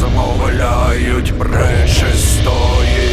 Замовляють пречистої.